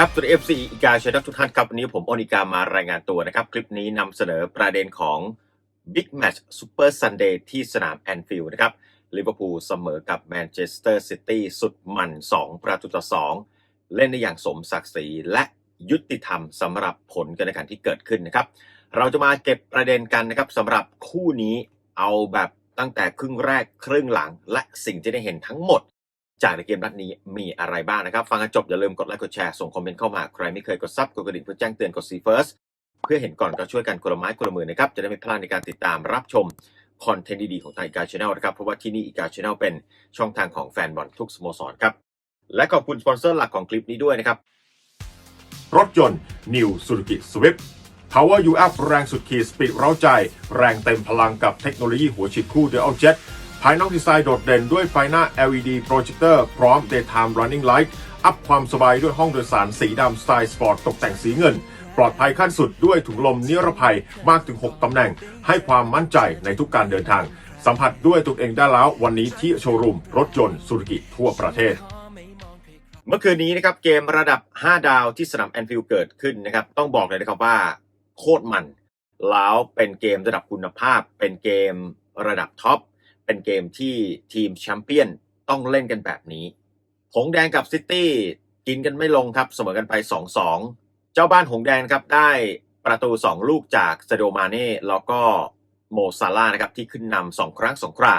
ครับตัวเอฟซีอีกาชนะทุกท่านครับวันนี้ผมโอนิกามารายงานตัวนะครับ คลิปนี้นำเสนอประเด็นของ Big Match Super Sunday ที่สนามแอนฟิลด์นะครับลิเวอร์พูลเสมอกับแมนเชสเตอร์ซิตี้สุดมัน 2 ประตูต่อ 2 เล่นได้อย่างสมศักดิ์ศรีและยุติธรรมสำหรับผลการแข่งขันที่เกิดขึ้นนะครับ เราจะมาเก็บประเด็นกันนะครับสำหรับคู่นี้เอาแบบตั้งแต่ครึ่งแรกครึ่งหลัง และสิ่งที่ได้เห็นทั้งหมด จากในเกมนัดนี้มีอะไรบ้างนะครับ ฟังกันจบอย่าลืมกดไลค์กดแชร์ส่งคอมเมนต์เข้ามาใครไม่เคยกดซับกดกระดิ่งเพื่อแจ้งเตือนกดซีเฟิร์สเพื่อเห็นก่อนก็ช่วยกันคนละไม้คนละมือนะครับจะได้ไม่พลาดในการติดตามรับชมคอนเทนต์ดีๆของทางอีกาชาแนลนะครับเพราะว่าที่นี่อีกาชาแนลเป็นช่องทางของแฟนบอลทุกสโมสรครับและขอบคุณสปอนเซอร์หลักของคลิปนี้ด้วยนะครับรถยนต์ New Suzuki Swift Power You Up แรงสุดขีดสปีดเร้าใจ แรงเต็มพลังกับเทคโนโลยีหัวฉีดคู่ Dual Jet ภายนอกดีไซน์โดดเด่นด้วยไฟหน้า LED Projector พร้อม Daytime Running Light อัพความสบายด้วยห้องโดยสารสีดำสไตล์สปอร์ตตกแต่งสีเงิน ปลอดภัยขั้นสุดด้วยถุงลมนิรภัยมากถึง 6 ตำแหน่ง ให้ความมั่นใจในทุกการเดินทาง สัมผัสด้วยตัวเองได้แล้ววันนี้ที่โชว์รูม รถยนต์ซูซูกิทั่วประเทศ เมื่อคืนนี้นะครับเกมระดับ 5 ดาวที่สนามแอนฟิลด์เกิดขึ้นนะครับต้องบอกเลยนะครับว่าโคตรมันแล้วเป็นเกมระดับคุณภาพเป็นเกมระดับท็อป เป็นเกมที่ทีมแชมเปี้ยนต้องเล่นกันแบบนี้ หงแดงกับซิตี้กินกันไม่ลงครับเสมอกันไป 2-2 เจ้าบ้านหงแดงครับได้ประตู 2 ลูกจากซาโดมาเน่แล้วก็โมซาร่านะครับที่ขึ้นนำสองครั้งสองครา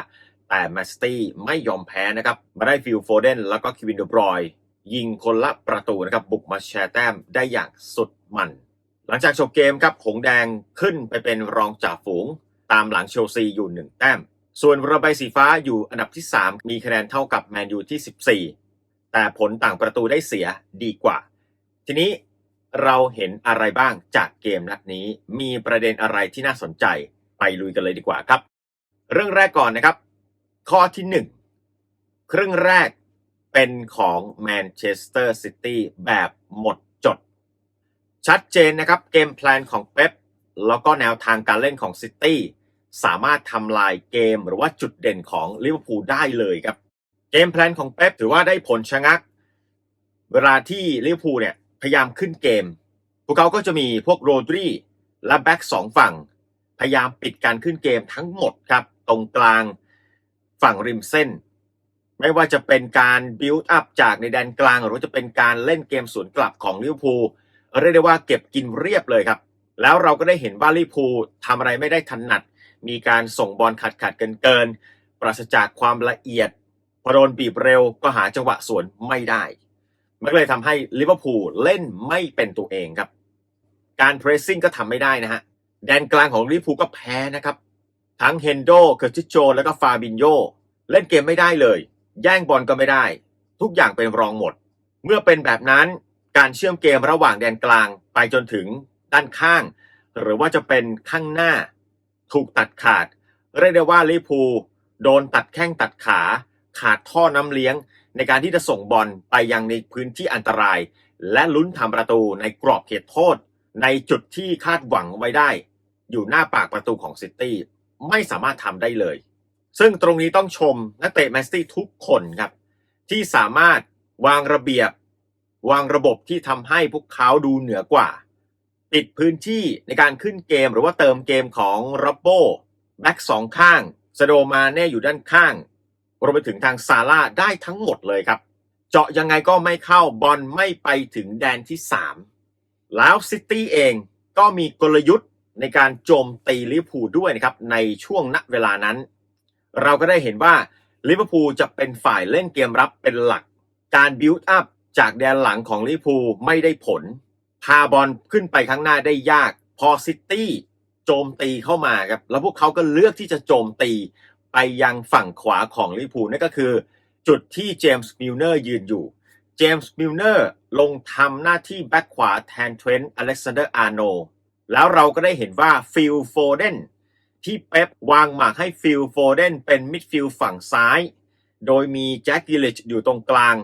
แต่แมนซิตี้ไม่ยอมแพ้นะครับมาได้ฟิลโฟเดนแล้วก็คิวินเดอบรอยยิงคนละประตูนะครับบุกมาแชร์แต้มได้อย่างสุดมัน หลังจากจบเกมครับหงแดงขึ้นไปเป็นรองจ่าฝูง ตามหลังเชลซีอยู่1แต้ม ส่วนระบายสีฟ้าอยู่อันดับที่ 3 มีคะแนนเท่ากับแมนยูที่ 14 แต่ผลต่างประตูได้เสียดีกว่า ทีนี้เราเห็นอะไรบ้างจากเกมนัดนี้ มีประเด็นอะไรที่น่าสนใจไปลุยกันเลยดีกว่าครับ เรื่องแรกก่อนนะครับ ข้อที่ 1 ครึ่งแรกเป็นของแมนเชสเตอร์ซิตี้แบบหมดจด ชัดเจนนะครับเกมแพลนของเป๊ปแล้วก็แนวทางการเล่นของซิตี้ สามารถทำลายเกมหรือว่าจุดเด่นของลิเวอร์พูลได้เลยครับ เกมแพลนของเป๊ปถือว่าได้ผลชะงัก เวลาที่ลิเวอร์พูลเนี่ยพยายามขึ้นเกม พวกเขาก็จะมีพวกโรดรีและแบ็กสองฝั่ง พยายามปิดการขึ้นเกมทั้งหมดครับ ตรงกลางฝั่งริมเส้น ไม่ว่าจะเป็นการบิวต์อัพจากในแดนกลาง หรือจะเป็นการเล่นเกมสวนกลับของลิเวอร์พูลเรียกได้ว่าเก็บกินเรียบเลยครับ แล้วเราก็ได้เห็นว่าลิเวอร์พูลทำอะไรไม่ได้ถนัด มีการส่งบอลขัดขัดเกินเกิน ปราศจากความละเอียดพอโดนบีบเร็วก็หาจังหวะสวนไม่ได้ มันก็เลยทำให้ลิเวอร์พูลเล่นไม่เป็นตัวเองครับ การเพรสซิ่งก็ทำไม่ได้นะฮะ แดนกลางของลิเวอร์พูลก็แพ้นะครับ ทั้งเฮนโดเคอร์ติโจ แล้วก็ฟาบินโยเล่นเกมไม่ได้เลย แย่งบอลก็ไม่ได้ ทุกอย่างเป็นรองหมด เมื่อเป็นแบบนั้นการเชื่อมเกมระหว่างแดนกลางไปจนถึงด้านข้าง หรือว่าจะเป็นข้างหน้า ถูกตัดขาด เรียกได้ว่าลิพูโดนตัดแข้งตัดขา ขาดท่อน้ำเลี้ยง ในการที่จะส่งบอลไปยังในพื้นที่อันตราย และลุ้นทำประตูในกรอบเขตโทษ ในจุดที่คาดหวังไว้ได้ อยู่หน้าปากประตูของซิตี้ไม่สามารถทำได้เลย ซึ่งตรงนี้ต้องชมนักเตะแมนซิตี้ทุกคนครับ ที่สามารถวางระเบียบ วางระบบที่ทำให้พวกเขาดูเหนือกว่า ปิดพื้นที่ในการขึ้นเกมหรือว่าเติมเกมของรับโบแบ็กสองข้างสโดมาเน่อยู่ด้านข้างรวมไปถึงทางซาร่าได้ทั้งหมดเลยครับ เจาะยังไงก็ไม่เข้าบอลไม่ไปถึงแดนที่ 3 แล้วซิตี้เองก็มีกลยุทธ์ในการโจมตีลิเวอร์พูลด้วยนะครับ ในช่วงณเวลานั้น เราก็ได้เห็นว่าลิเวอร์พูลจะเป็นฝ่ายเล่นเกมรับเป็นหลัก การบิวต์อัพจากแดนหลังของลิเวอร์พูลไม่ได้ผล พาบอลขึ้นไปข้างหน้าได้ยาก พอซิตี้โจมตีเข้ามาครับ แล้วพวกเขาก็เลือกที่จะโจมตีไปยังฝั่งขวาของลิเวอร์พูนั่นก็คือ จุดที่เจมส์มิลเนอร์ยืนอยู่ เจมส์มิลเนอร์ลงทำหน้าที่แบ็คขวาแทนเทรนต์อเล็กซานเดอร์อาร์โนแล้วเราก็ได้เห็นว่าฟิลโฟเดนที่เป๊ปวางหมากให้ฟิลโฟเดนเป็นมิดฟิลด์ฝั่งซ้าย โดยมีแจ็คกิลลิชอยู่ตรงกลาง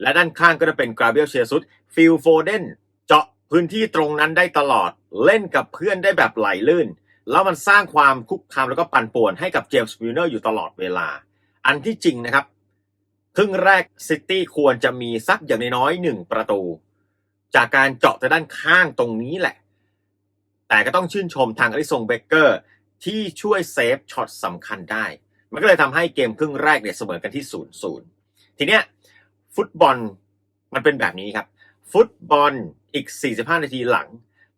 และด้านข้างก็จะเป็นกราเบียลเชียซุสฟิลโฟเดน พื้นที่ตรงนั้นได้ตลอด เล่นกับเพื่อนได้แบบไหลลื่น แล้วมันสร้างความคุกคามแล้วก็ปั่นป่วนให้กับเจมส์มิลเนอร์อยู่ตลอดเวลา อันที่จริงนะครับ ครึ่งแรกซิตี้ควรจะมีสักอย่างน้อยหนึ่งประตู จากการเจาะแต่ด้านข้างตรงนี้แหละ แต่ก็ต้องชื่นชมทางอริสงเบเกอร์ที่ช่วยเซฟช็อตสำคัญได้ มันก็เลยทำให้เกมครึ่งแรกเนี่ยเสมอกันที่0ูนย์ศูนย์ทีเนี้ยฟุตบอลมันเป็นแบบนี้ครับ ฟุตบอล อีก 45 นาทีหลัง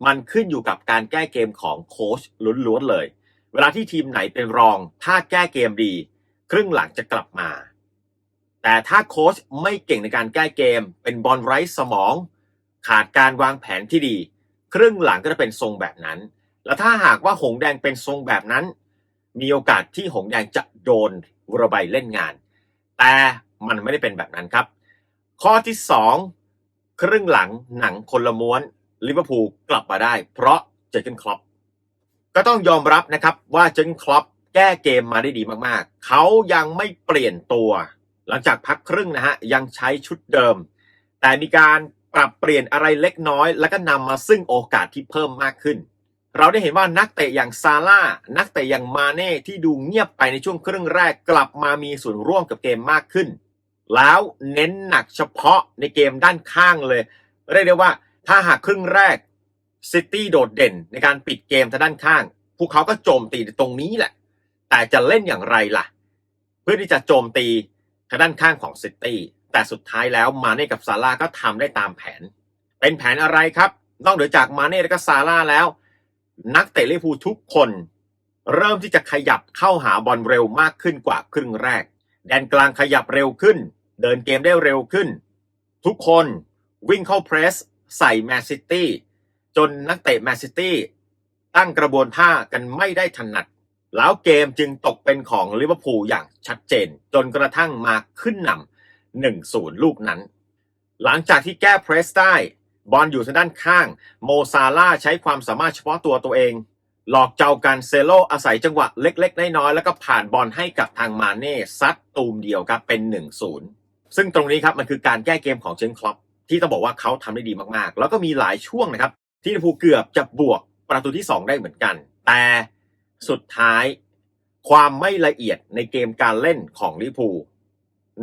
มันขึ้นอยู่กับการแก้เกมของโค้ชล้วนๆเลย เวลาที่ทีมไหนเป็นรอง ถ้าแก้เกมดี ครึ่งหลังจะกลับมา แต่ถ้าโค้ชไม่เก่งในการแก้เกม เป็นบอลไร้สมอง ขาดการวางแผนที่ดี ครึ่งหลังก็จะเป็นทรงแบบนั้น แล้วถ้าหากว่าหงแดงเป็นทรงแบบนั้น มีโอกาสที่หงแดงจะโดนวรใบเล่นงาน แต่มันไม่ได้เป็นแบบนั้นครับ ข้อที่สอง ครึ่งหลังหนังคนละม้วนลิเวอร์พูลกลับมาได้ เพราะเจอร์เกนคล็อปก็ต้องยอมรับนะครับว่าเจอร์เกนคล็อปแก้เกมมาได้ดีมากๆ เขายังไม่เปลี่ยนตัว หลังจากพักครึ่งนะฮะยังใช้ชุดเดิม แต่มีการปรับเปลี่ยนอะไรเล็กน้อย แล้วก็นำมาซึ่งโอกาสที่เพิ่มมากขึ้น เราได้เห็นว่านักเตะอย่างซาร่านักเตะอย่างมาเน่ที่ดูเงียบไปในช่วงครึ่งแรกกลับมามีส่วนร่วมกับเกมมากขึ้น แล้วเน้นหนักเฉพาะในเกมด้านข้างเลย เรียกได้ว่าถ้าหากครึ่งแรกซิตี้โดดเด่นในการปิดเกมทางด้านข้าง พวกเขาก็โจมตีตรงนี้แหละ แต่จะเล่นอย่างไรล่ะ เพื่อที่จะโจมตีทางด้านข้างของซิตี้แต่สุดท้ายแล้วมาเน่กับซาร่าก็ทำได้ตามแผน เป็นแผนอะไรครับ นอกเหนือจากมาเน่และก็ซาร่าแล้ว นักเตะลิเวอร์พูลทุกคน เริ่มที่จะขยับเข้าหาบอลเร็วมากขึ้นกว่าครึ่งแรก แดนกลางขยับเร็วขึ้น เดินเกมได้เร็วขึ้น ทุกคนวิ่งเข้าเพรสใส่แมนซิตี้จนนักเตะแมนซิตี้ตั้งกระบวนท่ากันไม่ได้ถนัด แล้วเกมจึงตกเป็นของลิเวอร์พูลอย่างชัดเจน จนกระทั่งมาขึ้นนำ1-0 ลูกนั้น หลังจากที่แก้เพรสได้บอลอยู่ทางด้านข้าง โมซาร่าใช้ความสามารถเฉพาะตัวตัวเอง หลอกเจ้ากันเซโลอาศัยจังหวะเล็ก ๆ น้อยๆแล้วก็ผ่านบอลให้กับทางมาเน่ซัดตูมเดียวครับเป็น 1-0 ซึ่งตรงนี้ครับมันคือการแก้เกมของเชนคลอปที่ต้องบอกว่าเขาทำได้ดีมากๆ แล้วก็มีหลายช่วงนะครับ ที่ลิเวอร์พูลเกือบจะบวกประตูที่ 2 ได้เหมือนกัน แต่สุดท้ายความไม่ละเอียดในเกมการเล่นของลิเวอร์พูล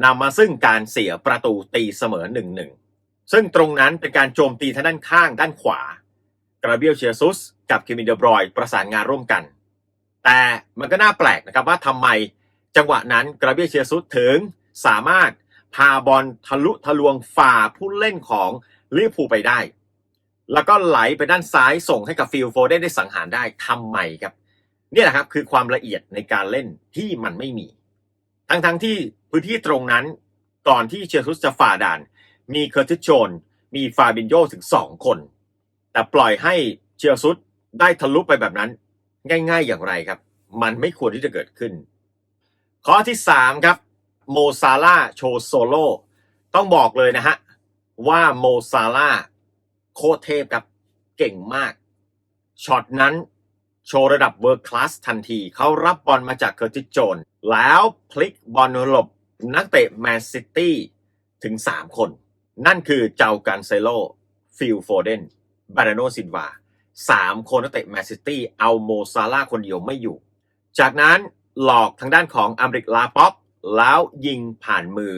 นำมาซึ่งการเสียประตูตีเสมอ1-1ซึ่งตรงนั้นเป็นการโจมตีทางด้านข้างด้านขวา กราเบียลเชียซุส กับเคมินเดบรอยประสานงานร่วมกัน แต่มันก็น่าแปลกนะครับว่าทำไมจังหวะนั้นกราเบียลเชียซุสถึงสามารถ พาบอลทะลุทะลวงฝ่าผู้เล่นของลิเวอร์พูลไปได้ แล้วก็ไหลไปด้านซ้ายส่งให้กับฟิลโฟเดนได้สังหารได้ทำไมครับนี่แหละครับคือความละเอียดในการเล่นที่มันไม่มี ทั้งๆทที่พื้นที่ตรงนั้นก่อนที่เชียร์ซุสจะฝ่าด่าน มีเคอร์ติสโจนมีฟาบินโยถึงสองคน แต่ปล่อยให้เชียร์ซุสได้ทะลุไปแบบนั้น ง่าย ๆ อย่างไรครับ มันไม่ควรที่จะเกิดขึ้น ข้อที่สามครับ โมซาร่าโชว์โซโล่ต้องบอกเลยนะฮะ ว่าโมซาร่าโคตรเทพครับเก่งมากช็อตนั้นโชว์ระดับเวิร์คลาสทันที เขารับบอลมาจากเคอร์ติสโจน แล้วพลิกบอลหลบนักเตะแมนซิตี้ถึง 3 คน นั่นคือเจ้ากันเซโลฟิลโฟเดนบาราโนซินวาสามคนนักเตะแมนซิตี้เอาโมซาร่าคนเดียวไม่อยู่ จากนั้นหลอกทางด้านของอัมริกลาป๊อป แล้วยิงผ่านมือ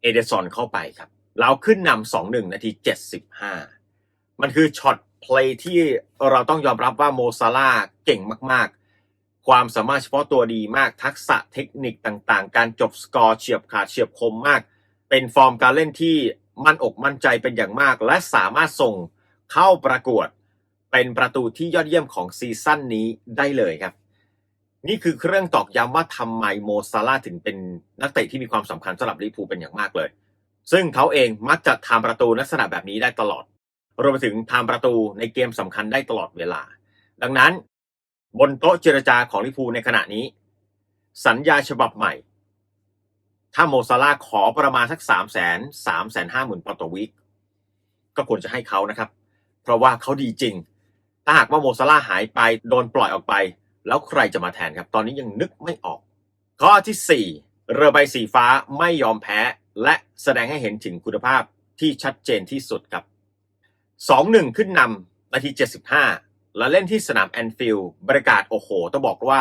เอเดซอนเข้าไปครับแล้วขึ้นนำสองหนึ่งนาที75มันคือช็อตเพลย์ที่เราต้องยอมรับว่าโมซาร่าเก่งมาก ๆ ความสามารถเฉพาะตัวดีมาก ทักษะเทคนิคต่างๆ การจบสกอร์เฉียบขาดเฉียบคมมาก เป็นฟอร์มการเล่นที่มั่นอกมั่นใจเป็นอย่างมาก และสามารถส่งเข้าประกวดเป็นประตูที่ยอดเยี่ยมของซีซั่นนี้ได้เลยครับ นี่คือเครื่องตอกย้ำว่าทำไมโมซาร่าถึงเป็นนักเตะที่มีความสำคัญสำหรับลิเวอร์พูลเป็นอย่างมากเลย ซึ่งเขาเองมักจะทำประตูลักษณะแบบนี้ได้ตลอด รวมไปถึงทำประตูในเกมสำคัญได้ตลอดเวลา ดังนั้น บนโต๊ะเจรจาของลิเวอร์พูลในขณะนี้ สัญญาฉบับใหม่ ถ้าโมซาร่าขอประมาณสักสามแสนสามแสนห้าหมื่นปอนด์ต่อวีคก็ควรจะให้เขานะครับ เพราะว่าเขาดีจริง ถ้าหากว่าโมซาร่าหายไปโดนปล่อยออกไป แล้วใครจะมาแทนครับ ตอนนี้ยังนึกไม่ออก ข้อที่ 4 เรือใบสีฟ้าไม่ยอมแพ้ และแสดงให้เห็นถึงคุณภาพที่ชัดเจนที่สุดครับ 2-1 ขึ้นนำนาที 75 และเล่นที่สนามแอนฟิลด์บรรยากาศโอ้โห ต้องบอกว่า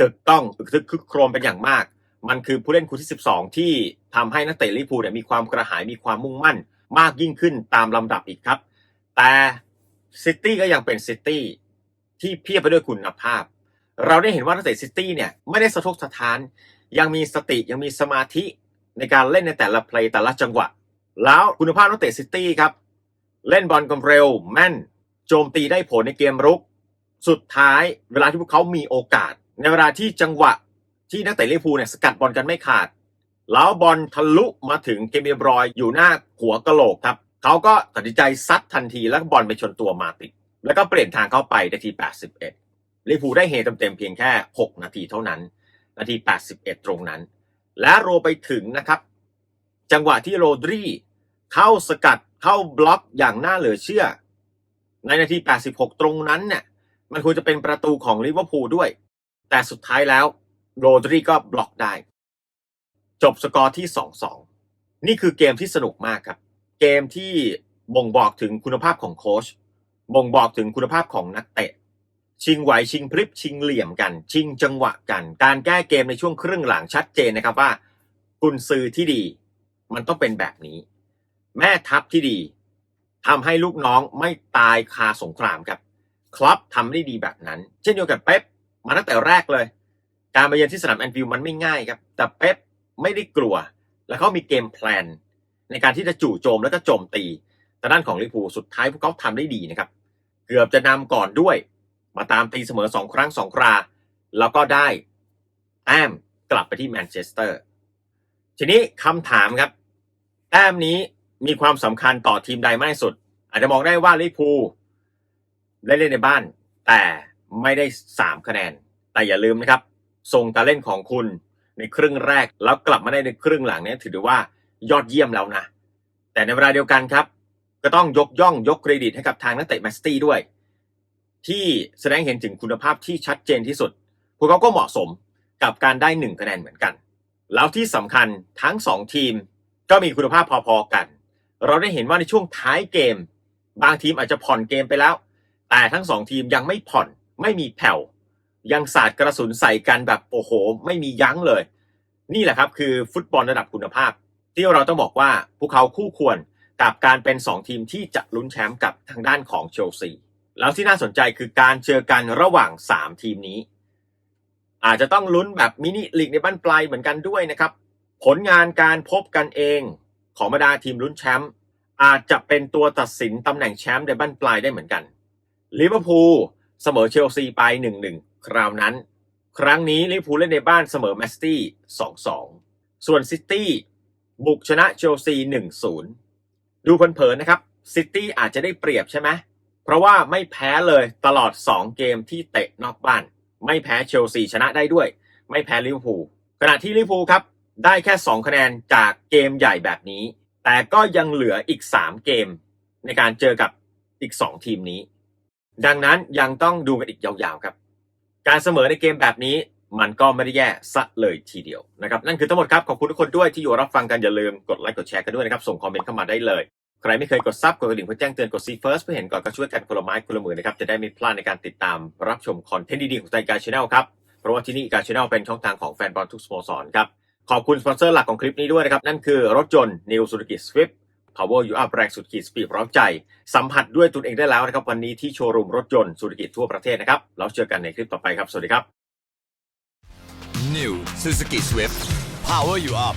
ตึกต้องอึกทึกคึกโครมเป็นอย่างมาก มันคือผู้เล่นคนที่ 12 ที่ทำให้นักเตะลิเวอร์พูลเนี่ยมีความกระหายมีความมุ่งมั่น มากยิ่งขึ้นตามลำดับอีกครับ แต่ซิตี้ก็ยังเป็นซิตี้ที่เพียบไปด้วยคุณภาพ เราได้เห็นว่านักเตะซิตี้เนี่ยไม่ได้สะทกสะท้าน ยังมีสติยังมีสมาธิในการเล่นในแต่ละเพลย์แต่ละจังหวะ แล้วคุณภาพนักเตะซิตี้ครับ เล่นบอลกันเร็วแม่น โจมตีได้ผลในเกมรุก สุดท้ายเวลาที่พวกเขามีโอกาส ในเวลาที่จังหวะที่นักเตะลิเวอร์พูลเนี่ยสกัดบอลกันไม่ขาด แล้วบอลทะลุมาถึงเกมเรียบรอยอยู่หน้าหัวกะโหลกครับเขาก็ตัดสินใจซัดทันทีแล้วบอลไปชนตัวมาติดแล้วก็เปลี่ยนทางเข้าไปในที 81 ลิเวอร์พูได้เฮเต็มๆเพียงแค่ 6 นาทีเท่านั้น นาที 81 ตรงนั้น และโรไปถึงนะครับ จังหวะที่โรดรีเข้าสกัดเข้าบล็อกอย่างน่าเหลือเชื่อ ในนาที 86 ตรงนั้นเนี่ยมันควรจะเป็นประตูของลิเวอร์พูลด้วย แต่สุดท้ายแล้วโรดรีก็บล็อกได้ จบสกอร์ที่ 2-2 นี่คือเกมที่สนุกมากครับ เกมที่บ่งบอกถึงคุณภาพของโค้ชบ่งบอกถึงคุณภาพของนักเตะ ชิงไหวชิงพริบชิงเหลี่ยมกัน ชิงจังหวะกัน การแก้เกมในช่วงครึ่งหลังชัดเจนนะครับว่ากุนซือที่ดี มันต้องเป็นแบบนี้ แม่ทัพที่ดีทำให้ลูกน้องไม่ตายคาสงครามครับคลับทำได้ดีแบบนั้น เช่นเดียวกับเป๊ปมาตั้งแต่แรกเลย การมาเยือนที่สนามแอนฟิลด์มันไม่ง่ายครับ แต่เป๊ปไม่ได้กลัว และเขามีเกมแพลน ในการที่จะจู่โจมแล้วก็โจมตีแต่ด้านของลิเวอร์พูลสุดท้ายพวกเขาทำได้ดีนะครับ เกือบจะนำก่อนด้วย มาตามตีเสมอสองครั้งสองครา แล้วก็ได้แต้มกลับไปที่แมนเชสเตอร์ ทีนี้คำถามครับแต้มนี้มีความสำคัญต่อทีมใดมากที่สุด อาจจะมองได้ว่าลิพูลได้เล่นในบ้าน แต่ไม่ได้สามคะแนน แต่อย่าลืมนะครับทรงการเล่นของคุณในครึ่งแรกแล้วกลับมาได้ในครึ่งหลังเนี่ยถือว่ายอดเยี่ยมแล้วนะ แต่ในเวลาเดียวกันครับ ก็ต้องยกย่องยกเครดิตให้กับทางนักเตะแมนซิตี้ด้วย ที่แสดงเห็นถึงคุณภาพที่ชัดเจนที่สุด พวกเขาก็เหมาะสมกับการได้หนึ่งคะแนนเหมือนกัน แล้วที่สำคัญทั้งสองทีมก็มีคุณภาพพอๆกัน เราได้เห็นว่าในช่วงท้ายเกม บางทีมอาจจะผ่อนเกมไปแล้ว แต่ทั้งสองทีมยังไม่ผ่อนไม่มีแผ่วยังสาดกระสุนใส่กันแบบโอ้โห ไม่มียั้งเลย นี่แหละครับคือฟุตบอลระดับคุณภาพ ที่เราต้องบอกว่าพวกเขาคู่ควรกับการเป็น 2 ทีมที่จะลุ้นแชมป์กับทางด้านของเชลซี แล้วที่น่าสนใจคือการเจอกันระหว่าง 3 ทีมนี้ อาจจะต้องลุ้นแบบมินิลีกในบ้านปลายเหมือนกันด้วยนะครับ ผลงานการพบกันเองของบรรดาทีมลุ้นแชมป์อาจจะเป็นตัวตัดสินตำแหน่งแชมป์ในบ้านปลายได้เหมือนกันลิเวอร์พูลเสมอเชลซีไป 1-1 คราวนั้น ครั้งนี้ลิเวอร์พูลเล่นในบ้านเสมอแมนซิตี้ 2-2 ส่วนซิตี้บุกชนะเชลซี 1-0 ดูเผินๆนะครับซิตี้อาจจะได้เปรียบใช่ไหม เพราะว่าไม่แพ้เลยตลอด 2 เกมที่เตะนอกบ้าน ไม่แพ้เชลซีชนะได้ด้วย ไม่แพ้ลิเวอร์พูลขณะที่ลิเวอร์พูลครับ ได้แค่ 2 คะแนนจากเกมใหญ่แบบนี้ แต่ก็ยังเหลืออีก 3 เกมในการเจอกับอีก 2 ทีมนี้ ดังนั้นยังต้องดูกันอีกยาวๆครับ การเสมอในเกมแบบนี้มันก็ไม่ได้แย่ซะเลยทีเดียวนะครับนั่นคือทั้งหมดครับขอบคุณทุกคนด้วยที่อยู่รับฟังกันอย่าลืมกดไลค์กดแชร์กันด้วยนะครับส่งคอมเมนต์เข้ามาได้เลย ใครไม่เคยกดซับกดกระดิ่งเพื่อแจ้งเตือนกดซีเฟิร์สเพื่อเห็นก่อนก็ช่วยกันคนละไม้คนละมือนะครับจะได้ไม่พลาดในการติดตามรับชมคอนเทนต์ดีๆของรายการชาแนลครับเพราะว่าที่นี่การชาแนลเป็นช่องทางของแฟนบอลทุกสโมสรครับขอบคุณสปอนเซอร์หลักของคลิปนี้ด้วยนะครับนั่นคือรถยนต์ New Suzuki Swift Power You Up แรงสุดขีดสปีดร้าวใจ สัมผัสด้วยตนเองได้แล้วนะครับวันนี้ที่โชว์รูมรถยนต์สุ z u กิจทั่วประเทศนะครับแล้วเจอกันในคลิปต่อไปครับสวัสดีครับ New Suzuki Swift Power you up